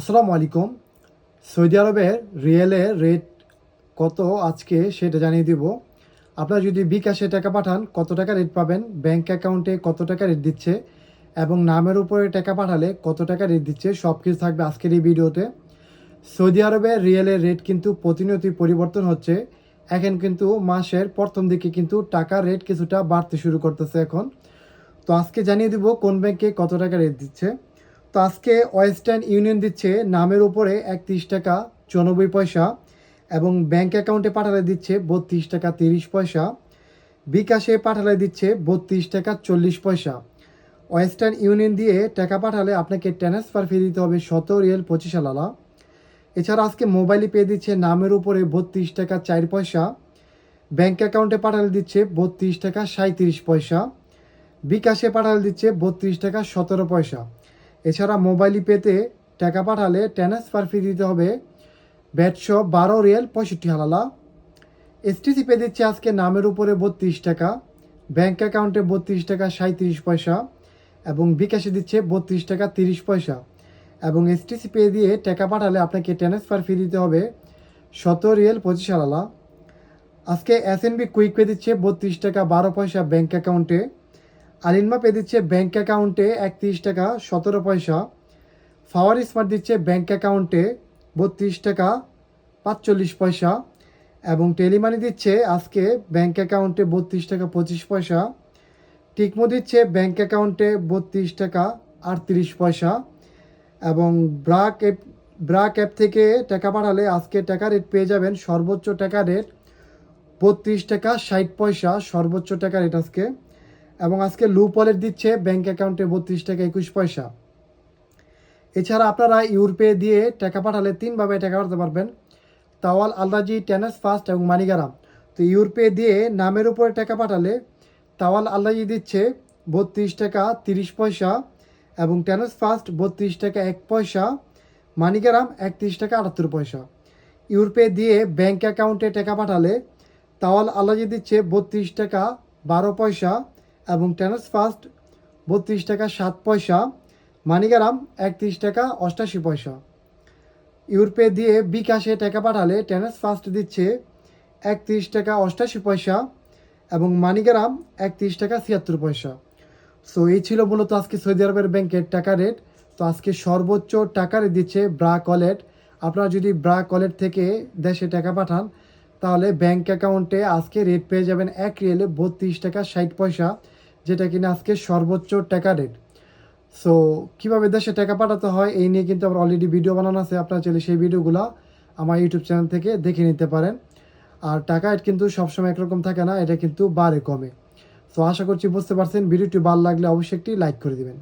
আসসালামু আলাইকুম। সৌদি আরবের রিয়েলের রেট কত আজকে সেটা জানিয়ে দিব। আপনারা যদি বিকাশে টাকা পাঠান, কত টাকা রেট পাবেন, ব্যাংক অ্যাকাউন্টে কত টাকা রেট দিচ্ছে এবং নামের উপরে টাকা পাঠালে কত টাকা রেট দিচ্ছে সব কিছু থাকবে আজকের এই ভিডিওতে। সৌদি আরবের রিয়েলের রেট কিন্তু প্রতিনিয়তই পরিবর্তন হচ্ছে। এখন কিন্তু মাসের প্রথম দিকে কিন্তু টাকার রেট কিছুটা বাড়তে শুরু করতেছে এখন। তো আজকে জানিয়ে দিব কোন ব্যাংকে কত টাকা রেট দিচ্ছে। তো আজকে ওয়েস্টার্ন ইউনিয়ন দিচ্ছে নামের উপরে একত্রিশ টাকা চুরানব্বই পয়সা এবং ব্যাংক অ্যাকাউন্টে পাঠালে দিচ্ছে বত্রিশ টাকা তিরিশ পয়সা। বিকাশে পাঠালে দিচ্ছে বত্রিশ টাকা চল্লিশ পয়সা। ওয়েস্টার্ন ইউনিয়ন দিয়ে টাকা পাঠালে আপনাকে ট্রান্সফার ফি দিতে হবে শত রিয়েল পঁচিশ আলালা এছাড়া আজকে মোবাইলে পেয়ে দিচ্ছে নামের উপরে বত্রিশ টাকা চার পয়সা। ব্যাংক অ্যাকাউন্টে পাঠালে দিচ্ছে বত্রিশ টাকা সাঁত্রিশ পয়সা। বিকাশে পাঠালে দিচ্ছে বত্রিশ টাকা সতেরো পয়সা। এছাড়া মোবাইল পেতে টাকা পাঠালে ট্রান্সফার ফি দিতে হবে ব্যাটশো বারো রিয়েল পঁয়ষট্টি হালালা। এসটিসি পে দিচ্ছে আজকে নামের উপরে বত্রিশ টাকা ব্যাঙ্ক অ্যাকাউন্টে বত্রিশ টাকা সাঁত্রিশ পয়সা এবং বিকাশে দিচ্ছে বত্রিশ টাকা তিরিশ পয়সা। এবং এসটিসি পে দিয়ে টাকা পাঠালে আপনাকে ট্রান্সফার ফি দিতে হবে সতেরো রিয়েল পঁচিশ হালালা। আজকে S N B quick pay দিচ্ছে বত্রিশ টাকা বারো পয়সা ব্যাঙ্ক অ্যাকাউন্টে আলিনমা পে দিচ্ছে ব্যাঙ্ক অ্যাকাউন্টে একত্রিশ টাকা, সতেরো পয়সা। ফাওয়ার স্মার্ট দিচ্ছে ব্যাঙ্ক অ্যাকাউন্টে বত্রিশ টাকা, পাঁচচল্লিশ পয়সা। এবং টেলিমানি দিচ্ছে আজকে ব্যাঙ্ক অ্যাকাউন্টে বত্রিশ টাকা, পঁচিশ পয়সা। টিকমো দিচ্ছে ব্যাঙ্ক অ্যাকাউন্টে বত্রিশ টাকা, আটত্রিশ পয়সা। এবং ব্রাক অ্যাপ ব্রাক অ্যাপ থেকে টাকা পাঠালে আজকে টাকা রেট পেয়ে যাবেন সর্বোচ্চ টাকা রেট বত্রিশ টাকা, ষাট পয়সা সর্বোচ্চ টাকা রেট আজকে। এবং আজকে লু ওয়ালেট দিচ্ছে ব্যাংক অ্যাকাউন্টে বত্রিশ টাকা একুশ পয়সা। এছাড়া আপনারা ইউরোপে দিয়ে টাকা পাঠালে তিনভাবে টাকা পাঠাতে পারবেন। তাওয়াল, আলরাজি, টেনাস, ফাস্ট এবং মানিগারাম। তো ইউরোপে দিয়ে নামের উপরে টাকা পাঠালে তাওয়াল আল্লাজি দিচ্ছে বত্রিশ টাকা তিরিশ পয়সা এবং টেনাস, ফাস্ট বত্রিশ টাকা এক পয়সা, মানিগারাম একত্রিশ টাকা আটাত্তর পয়সা। ইউরপে দিয়ে ব্যাংক অ্যাকাউন্টে টাকা পাঠালে তাওয়াল আল্লাজি দিচ্ছে বত্রিশ টাকা বারো পয়সা এবং টেনাস ফার্স্ট বত্রিশ টাকা সাত পয়সা, মানিগারাম একত্রিশ টাকা অষ্টাশি পয়সা। ইউরোপে দিয়ে বিকাশে টাকা পাঠালে টেনাস ফার্স্ট দিচ্ছে একত্রিশ টাকা অষ্টাশি পয়সা এবং মানিগারাম একত্রিশ টাকা ছিয়াত্তর পয়সা। সো এই ছিল মূলত আজকে সৌদি আরবের ব্যাংকের টাকা রেট। তো আজকে সর্বোচ্চ টাকা রেট দিচ্ছে ব্রা ওয়ালেট আপনারা যদি ব্রা ওয়ালেট থেকে দেশে টাকা পাঠান, তাহলে ব্যাংক অ্যাকাউন্টে আজকে রেট পেয়ে যাবেন এক রিয়েলে বত্রিশ টাকা ষাট পয়সা। যেটা কিনা আজকে সর্বোচ্চ টাকা রেট সো কীভাবে দেশে টাকা পাঠাতে হয়, এই নিয়ে কিন্তু আমার অলরেডি ভিডিও বানানো আছে। আপনারা চাইলে সেই ভিডিওগুলো আমার ইউটিউব চ্যানেল থেকে দেখে নিতে পারেন। আর টাকা কিন্তু সবসময় একরকম থাকে না, এটা কিন্তু বারে কমে। সো আশা করছি বুঝতে পারছেন। ভিডিওটি ভালো লাগলে অবশ্যই একটি লাইক করে দিবেন।